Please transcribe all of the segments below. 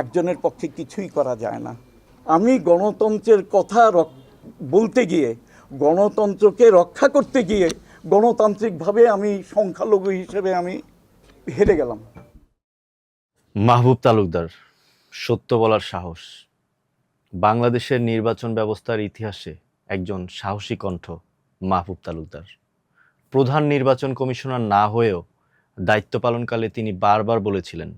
একজনের পক্ষে কিছুই করা যায় না। আমি গণতন্ত্রের কথা বলতে গিয়ে, গণতন্ত্রকে রক্ষা করতে গিয়ে, গণতান্ত্রিকভাবে আমি সংখ্যালঘু হিসেবে আমি হেরে গেলাম। মাহবুব তালুকদার, সত্য বলার সাহস। বাংলাদেশের নির্বাচন ব্যবস্থার ইতিহাসে একজন সাহসী কণ্ঠ মাহবুব তালুকদার। প্রধান নির্বাচন কমিশনার না হয়েও দায়িত্ব পালনকালে তিনি বারবার বলেছিলেন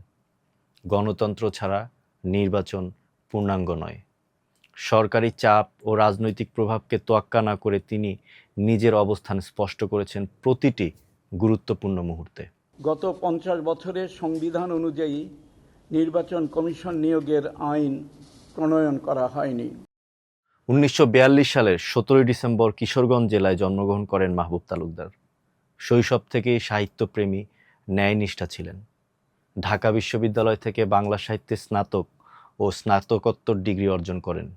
গণতন্ত্র ছাড়া নির্বাচন পূর্ণাঙ্গ নয়। সরকারি চাপ ও রাজনৈতিক প্রভাবকে তোয়াক্কা না করে তিনি নিজের অবস্থান স্পষ্ট করেছেন প্রতিটি গুরুত্বপূর্ণ মুহূর্তে। গত পঞ্চাশ বছরের সংবিধান অনুযায়ী নির্বাচন কমিশন নিয়োগের আইন প্রণয়ন করা হয়নি। উনিশশো বিয়াল্লিশ সালের সতেরোই ডিসেম্বর কিশোরগঞ্জ জেলায় জন্মগ্রহণ করেন মাহবুব তালুকদার। শৈশব থেকেই সাহিত্যপ্রেমী ন্যায়নিষ্ঠা ছিলেন। ঢাকা বিশ্ববিদ্যালয় থেকে বাংলা সাহিত্যে স্নাতক ও স্নাতকোত্তর ডিগ্রি অর্জন করেন।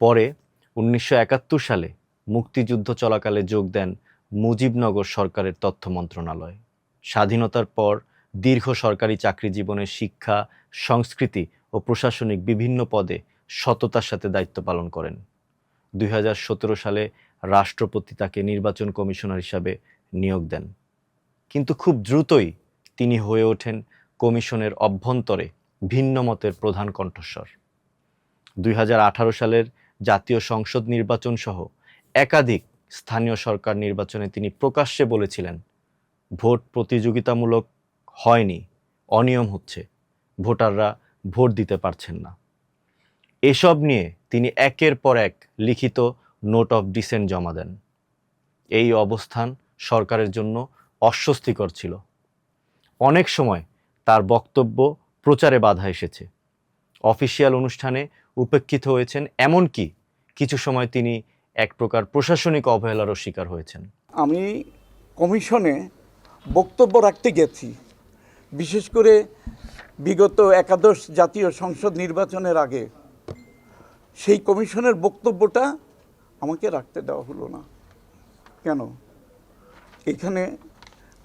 পরে উনিশশো একাত্তর সালে মুক্তিযুদ্ধ চলাকালে যোগ দেন মুজিবনগর সরকারের তথ্য মন্ত্রণালয়। স্বাধীনতার পর দীর্ঘ সরকারি চাকরি জীবনে শিক্ষা, সংস্কৃতি ও প্রশাসনিক বিভিন্ন পদে সততার সাথে দায়িত্ব পালন করেন। দুই হাজার সতেরো সালে রাষ্ট্রপতি তাকে নির্বাচন কমিশনার হিসাবে নিয়োগ দেন। কিন্তু খুব দ্রুতই তিনি হয়ে ওঠেন কমিশনের অভ্যন্তরে ভিন্ন মতের প্রধান কণ্ঠস্বর। দুই হাজার আঠারো সালের জাতীয় সংসদ নির্বাচন সহ একাধিক স্থানীয় সরকার নির্বাচনে তিনি প্রকাশ্যে বলেছিলেন, ভোট প্রতিযোগিতামূলক হয়নি, অনিয়ম হচ্ছে, ভোটাররা ভোট দিতে পারছেন না। এসব নিয়ে তিনি একের পর এক লিখিত নোট অফ ডিসেন্ট জমা দেন। এই অবস্থান সরকারের জন্য অস্বস্তিকর ছিল। অনেক সময় তার বক্তব্য প্রচারে বাধা এসেছে। অফিসিয়াল অনুষ্ঠানে উপেক্ষিত হয়েছেন এমনকি কিছু সময় তিনি এক প্রকার প্রশাসনিক অবহেলারও শিকার হয়েছেন। আমি কমিশনে বক্তব্য রাখতে গেছি। বিশেষ করে বিগত একাদশ জাতীয় সংসদ নির্বাচনের আগে সেই কমিশনের বক্তব্যটা আমাকে রাখতে দেওয়া হলো না। কেন? এখানে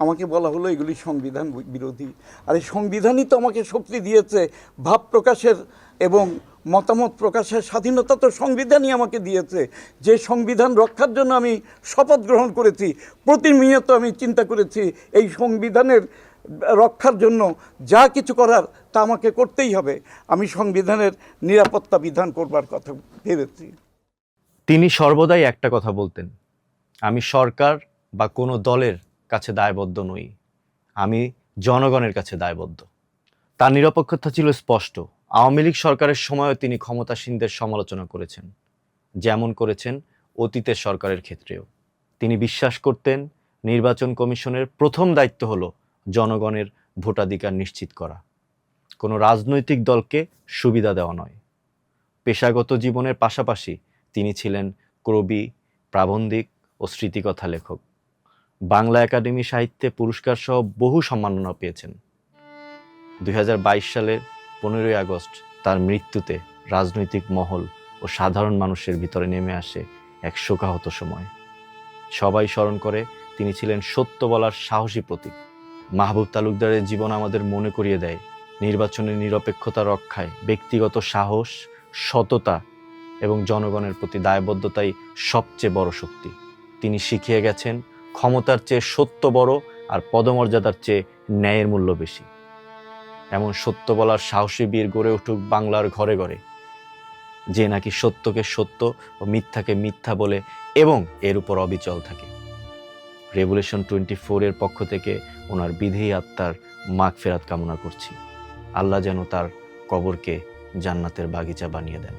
আমাকে বলা হলো এগুলি সংবিধান বিরোধী। আর এই সংবিধানই তো আমাকে শক্তি দিয়েছে। ভাব প্রকাশের এবং মতামত প্রকাশের স্বাধীনতা তো সংবিধানই আমাকে দিয়েছে। যে সংবিধান রক্ষার জন্য আমি শপথ গ্রহণ করেছি, প্রতিনিয়ত আমি চিন্তা করেছি, এই সংবিধানের রক্ষার জন্য যা কিছু করার তা আমাকে করতেই হবে। আমি সংবিধানের নিরাপত্তা বিধান করবার কথা ভেবেছি। তিনি সর্বদাই একটা কথা বলতেন, আমি সরকার বা কোনো দলের কাছে দায়বদ্ধ নই। আমি জনগণের কাছে দায়বদ্ধ। তার নিরপেক্ষতা ছিল স্পষ্ট। আওয়ামী লীগ সরকারের সময়ও তিনি ক্ষমতাসীনদের সমালোচনা করেছেন, যেমন করেছেন অতীতের সরকারের ক্ষেত্রেও। তিনি বিশ্বাস করতেন নির্বাচন কমিশনের প্রথম দায়িত্ব হল জনগণের ভোটাধিকার নিশ্চিত করা। কোনো রাজনৈতিক দলকে সুবিধা দেওয়া নয়। পেশাগত জীবনের পাশাপাশি তিনি ছিলেন কবি, প্রাবন্ধিক ও স্মৃতিকথা লেখক। বাংলা একাডেমি সাহিত্যে পুরস্কার সহ বহু সম্মাননা পেয়েছেন। দুই হাজার বাইশ সালের পনেরোই আগস্ট তার মৃত্যুতে রাজনৈতিক মহল ও সাধারণ মানুষের ভিতরে নেমে আসে এক শোকাহত সময়। সবাই স্মরণ করে তিনি ছিলেন সত্য বলার সাহসী প্রতীক। মাহবুব তালুকদারের জীবন আমাদের মনে করিয়ে দেয় নির্বাচনের নিরপেক্ষতা রক্ষায় ব্যক্তিগত সাহস, সততা এবং জনগণের প্রতি দায়বদ্ধতাই সবচেয়ে বড় শক্তি। তিনি শিখিয়ে গেছেন ক্ষমতার চেয়ে সত্য বড় আর পদমর্যাদার চেয়ে ন্যায়ের মূল্য বেশি। এমন সত্য বলার সাহসী বীর গড়ে উঠুক বাংলার ঘরে ঘরে, যে নাকি সত্যকে সত্য ও মিথ্যাকে মিথ্যা বলে এবং এর উপর অবিচল থাকে। রেভুলেশন টোয়েন্টি ফোরের পক্ষ থেকে ওনার বিধেয়ী আত্মার মাগ ফেরাত কামনা করছি। আল্লাহ যেন তার কবরকে জান্নাতের বাগিচা বানিয়ে দেন।